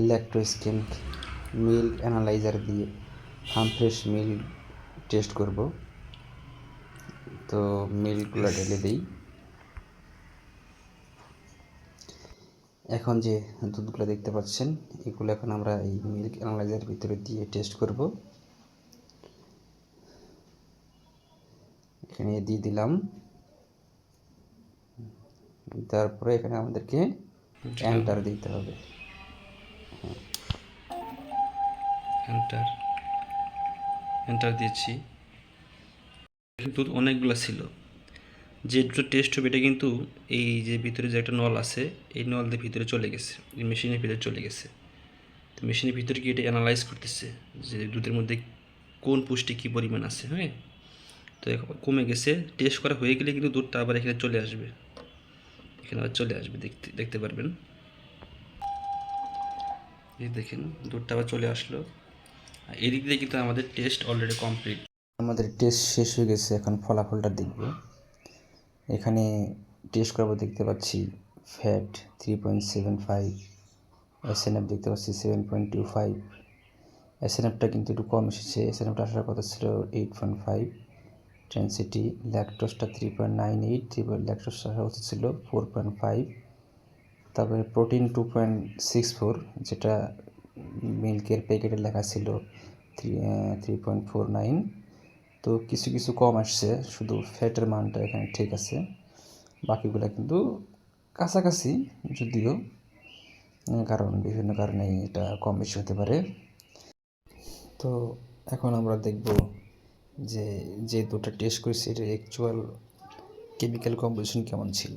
ল্যাকটোস্কিন milk analyser দিয়ে farm fresh milk test করব। তো মিল্কগুলো ঢেলে দিই। এখন যে দুধগুলো দেখতে পাচ্ছেন এগুলো এখন আমরা এই মিল্ক অ্যানালাইজারের ভিতরে দিয়ে টেস্ট করব। এখানে দিয়ে দিলাম। তারপরে এখানে আমাদেরকে এন্টার দিতে হবে। এন্টার এন্টার দিয়েছি। কিন্তু অনেকগুলো ছিল। যে দুটো টেস্ট হবে, এটা কিন্তু এই যে ভিতরে যে একটা নল আছে, এই নল দিয়ে ভিতরে চলে গেছে। এই মেশিনের ভিতরে চলে গেছে। তো মেশিনের ভিতরে গিয়ে এটা অ্যানালাইজ করতেছে যে দুধের মধ্যে কোন পুষ্টি কী পরিমাণ আছে হ্যাঁ? তো কমে গেছে। টেস্ট করা হয়ে গেলে কিন্তু দুধটা আবার এখানে চলে আসবে। এখানে আবার চলে আসবে, দেখতে দেখতে পারবেন। এই দেখেন, দুধটা আবার চলে আসলো। এদিক দিয়ে কিন্তু আমাদের টেস্ট অলরেডি কমপ্লিট আমাদের টেস্ট শেষ হয়ে গেছে, এখন ফলাফলটা দেখব। এখানে টেস্ট করব দেখতে পাচ্ছি fat three point seven five SNF দেখতে পাচ্ছি সেভেন পয়েন্ট টু ফাইভ এসএনএফটা কিন্তু একটু কম এসেছে এসএনএফটা আসার কথা ছিল এইট পয়েন্ট ফাইভ ট্রেন্সিটি ল্যাকটোসটা three point nine eight three point lactose আসার কথা ছিল ফোর পয়েন্ট ফাইভ তারপরে protein two point six four যেটা মিল্কের প্যাকেটে লেখা ছিল three three point four nine তো কিছু কিছু কম আসছে, শুধু ফ্যাটের মানটা এখানে ঠিক আছে। বাকিগুলো কিন্তু কাছাকাছি, যদিও কারণ বিভিন্ন কারণে এটা কম বেশি হতে পারে। তো এখন আমরা দেখব যে যে দুটো টেস্ট করেছি, এটার অ্যাকচুয়াল কেমিক্যাল কম্পোজিশন কেমন ছিল।